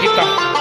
Benedita.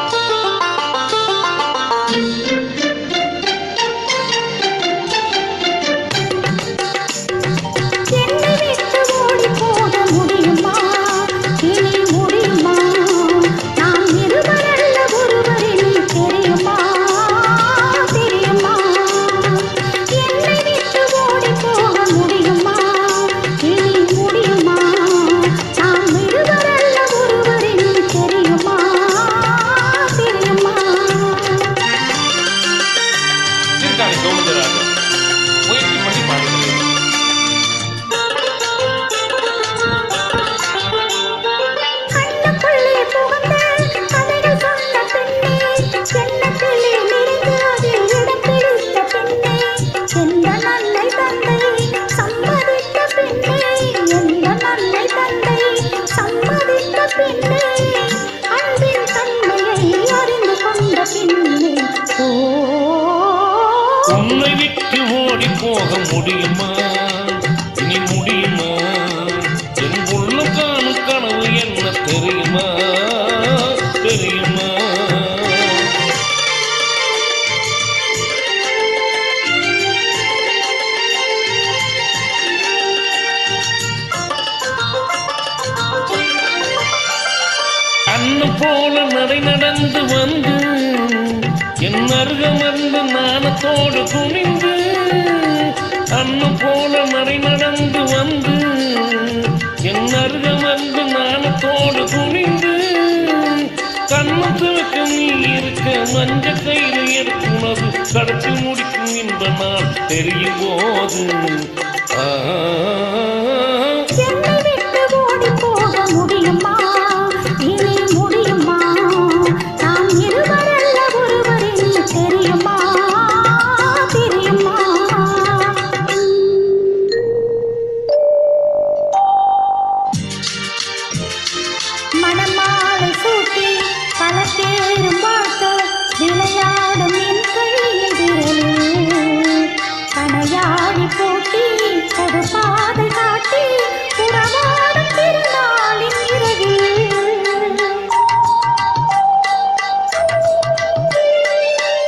உன்னை விட்டு ஓடி போக முடியுமா? இனி முடியுமா? என் உள்ள காணும் கனவு என்ன தெரியுமா? தெரியுமா? அன்னம் போல நடை நடந்து வந்து என் அருகமர்ந்து நாணத்தோடு துணிந்து அன்னம் போல நடை நடந்து வந்து என் அருகமர்ந்து நாணத்தோடு துணிந்து கண்ணம் துவக்க நீ இருக்க மஞ்ச கயிறு எடுக்குணது கடத்தி முடிக்கும் இன்ப நாள் தெரியும் போது. ஆ.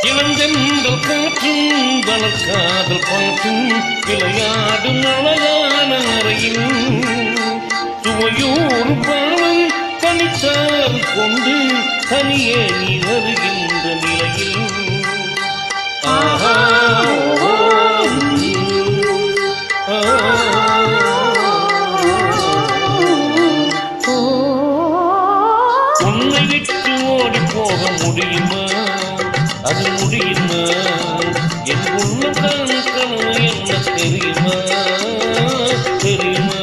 இளந்தென்றல் காற்றும் வளர்க்காதல் பாட்டும் விளையாடும் அழகான அறையில். சுவையோர் பாவம் தனித்தாறு கொண்டு தனியே நீ வருகின்ற நிலையில். ஆஹா உன்னை விட்டு ஓடி போக முடியுமா? அது முடியுமா? என் உள்ள கணக்கணும் என்ன தெரியுமா? தெரியுமா?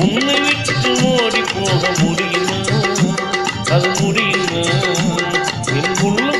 உன்னை விட்டு ஓடி போக முடியுமா? அது முடியுமா? என் உள்ள